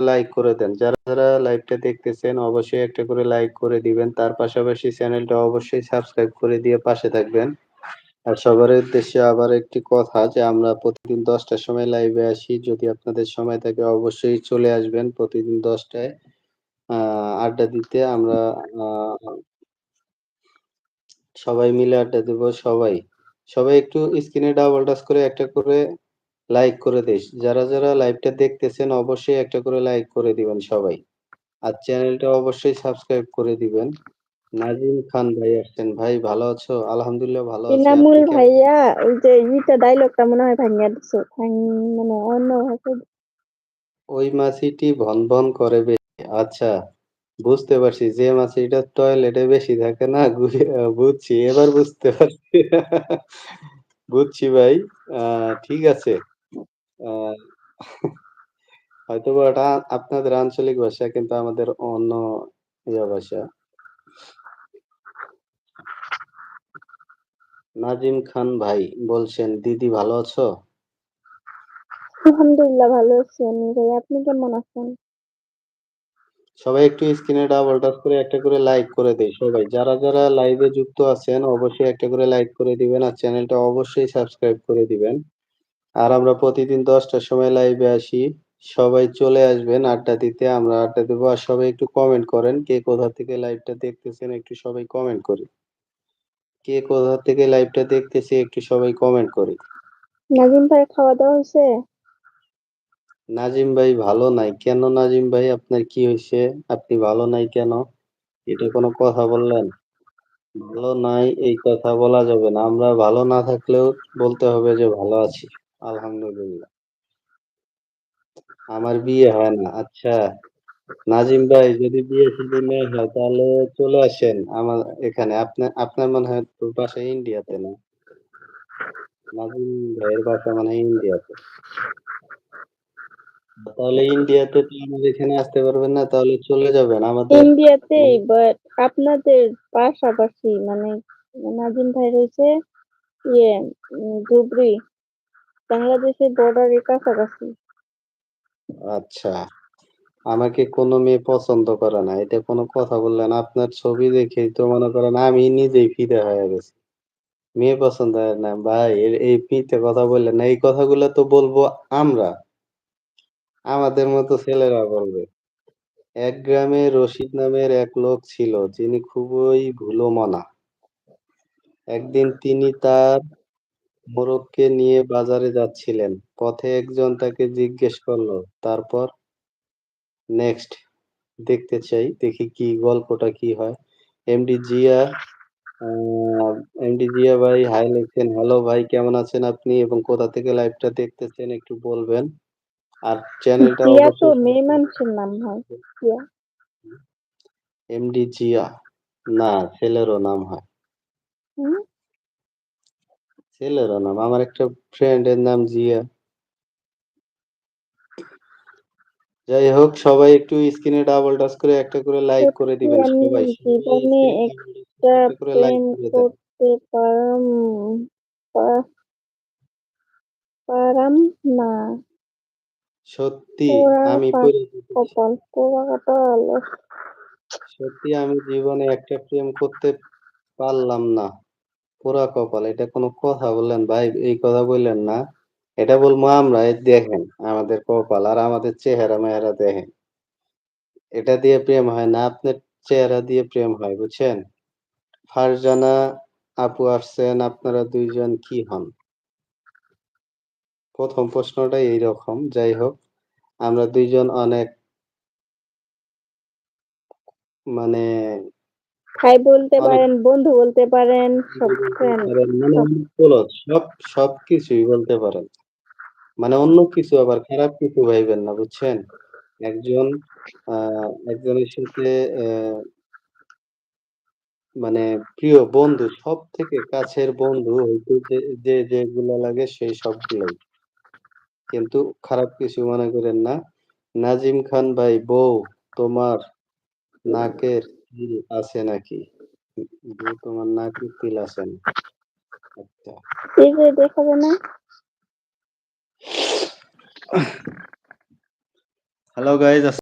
Like করে দেন। যারা, যারা লাইভটা দেখতেছেন অবশ্যই একটা করে লাইক করে দিবেন। তার পাশাপাশি চ্যানেলটা অবশ্যই সাবস্ক্রাইব করে দিয়ে পাশে থাকবেন। আর সবার উদ্দেশ্যে আবার একটি কথা যে আমরা প্রতিদিন ১০ টার সময় লাইভে আসি। যদি আপনাদের সময় থাকে অবশ্যই চলে আসবেন প্রতিদিন ১০ টায়। আড্ডা দিতে আমরা সবাই মিলে আড্ডা দেব সবাই। সবাই একটু স্ক্রিনে ডাবল টাচ করে একটা করে লাইক করে দিস যারা, যারা লাইভটা দেখতেছেন অবশ্যই একটা করে লাইক করে দিবেন সবাই। আর চ্যানেলটা অবশ্যই সাবস্ক্রাইব করে দিবেন। নাজিম খান ভাই আসছেন। ভাই ভালো আছো? আলহামদুলিল্লাহ ভালো আছি। কেমন ভাইয়া ওই যে ইটা ডায়লগটা মনে হয় ভাইঙ্গা দিছো। মানে অন্য ভাষায় ওই মাছিটি ভন, ভন করে বেশি। আচ্ছা বুঝতে পারছি। যে মাছিটা টয়লেটে বেশি থাকে না বুঝছি। এবার বুঝতে পারছি। বুঝছি ভাই। ঠিক আছে। আ হয়তোবা ওটা আপনাদের আঞ্চলিক ভাষা কিন্তু আমাদের অন্য ইয়া ভাষা। নাজিম খান ভাই বলছেন, "দিদি ভালো আছো?" আলহামদুলিল্লাহ ভালো আছি আমি ভাই। আপনি কেমন আছেন? সবাই একটু স্ক্রিনে ডাবল টাচ করে একটা করে লাইক করে দেই সবাই। যারা, যারা লাইভে যুক্ত আছেন অবশ্যই একটা করে লাইক করে দিবেন আর চ্যানেলটা অবশ্যই সাবস্ক্রাইব করে দিবেন। আর আমরা প্রতিদিন দশটার সময় লাইভে আসি। সবাই চলে আসবেন আড্ডা দিতে। আমরা আড্ডা দেব। আর সবাই একটু কমেন্ট করেন। কে কোথা থেকে লাইভটা দেখতেছেন একটু সবাই কমেন্ট করি। কে কোথা থেকে লাইভটা দেখতেছে একটু সবাই কমেন্ট করি। নাজিম ভাই খাওয়া-দাওয়া হইছে? নাজিম ভাই ভালো নাই। কেন নাজিম ভাই আপনার কি হইছে? আপনি ভালো নাই কেন? এটা কোনো কথা বললেন? ভালো নাই এই কথা বলা যাবে না। আমরা ভালো না থাকলেও বলতে হবে যে ভালো আছি। আলহামদুলিল্লাহ। আমার বিয়ে হয় না। আচ্ছা। নাজিম ভাই, যদি বিয়ে-শাদী না হয়, তাহলে চলে আসেন আমার এখানে। আপনা, আপনার মনে হয় তো বাসা ইন্ডিয়াতে না? নাজিম ভাইয়ের বাসা মনে ইন্ডিয়াতে। তাহলে ইন্ডিয়াতে তো আমাদের এখানে আসতে পারবেন না। তাহলে চলে যাবেন। আমাদের ইন্ডিয়াতে বাট আপনাদের পাশাপাশি মানে নাজিম ভাই রয়েছে ইয়ে ধুবড়ি। বাংলাদেশের বর্ডারের কাছাকাছি। আচ্ছা। আমাকে কোনো মেয়ে পছন্দ করে না। এটা কোনো কথা বললেন? আপনার ছবি দেখেই তো মনে করেন আমি নিজেই ফিদা হয়ে গেছি। মেয়ে পছন্দ হয় না। ভাই এই মিথ্যে কথা বললেন না। এই কথাগুলা তো বলব আমরা। আমাদের মতো ছেলেরা বলবে। এক গ্রামে রশিদ নামের এক লোক ছিল, যিনি খুবই ভুলো মনা। একদিন তিনি তার মোরগকে নিয়ে বাজারে যাচ্ছিলেন। পথে একজন তাকে জিজ্ঞেস করল তারপর? নেক্সট দেখতে চাই। দেখি কি গল্পটা কি হয়। এমডি জিয়া এমডি জিয়া ভাই হাই লিখছেন। হ্যালো ভাই কেমন আছেন আপনি এবং কোথা থেকে লাইভটা দেখতেছেন একটু বলবেন। আর চ্যানেলটা জিয়া তো মেয়ে মানুষের নাম হয়। জিয়া। এমডি জিয়া। না ছেলেরও নাম হয়। হুম? ছেলেরও নাম। আমার একটা ফ্রেন্ডের নাম জিয়া। যাই হোক সবাই একটু স্ক্রিনে ডাবল টাচ করে একটা করে লাইক করে দিবেন সবাই। জীবনে একটা করে লাইক করতে পারম পারাম না। সত্যি আমি কপাল। সত্যি আমি জীবনে একটা প্রেম করতে পারলাম না। পোড়া কপাল। এটা কোনো কথা বললেন ভাই? এই কথা বইলেন না। এটা বলব আমরা। দেখেন আমাদের কপাল আর আমাদের চেহারা-মেহারা দেখেন। এটা দিয়ে প্রেম হয় না। আপনার চেহারা দিয়ে প্রেম হয়, বুঝছেন? ফারজানা আপু আসছেন। আপনারা দুইজন কি হন? প্রথম প্রশ্নটাই এইরকম। যাই হোক, আমরা দুইজন অনেক মানে ভাই বলতে পারেন, বন্ধু বলতে পারেন, সব মানে সব। সব সবকিছুই বলতে পারেন। মানে অন্য কিছু আবার খারাপ কিছু ভাইবেন না, বুঝছেন? একজন একজনের সাথে মানে প্রিয় বন্ধু সব থেকে কাছের বন্ধু হইতে যে যে যেগুলা লাগে সেই সবগুলাই। কিন্তু খারাপ কিছু মনে করেন না। নাজিম খান ভাই বউ তোমার নাকের তিল আছে নাকি? তোমার নাকি তিল আছে না। আচ্ছা। এই যে দেখাবে না? Hello guys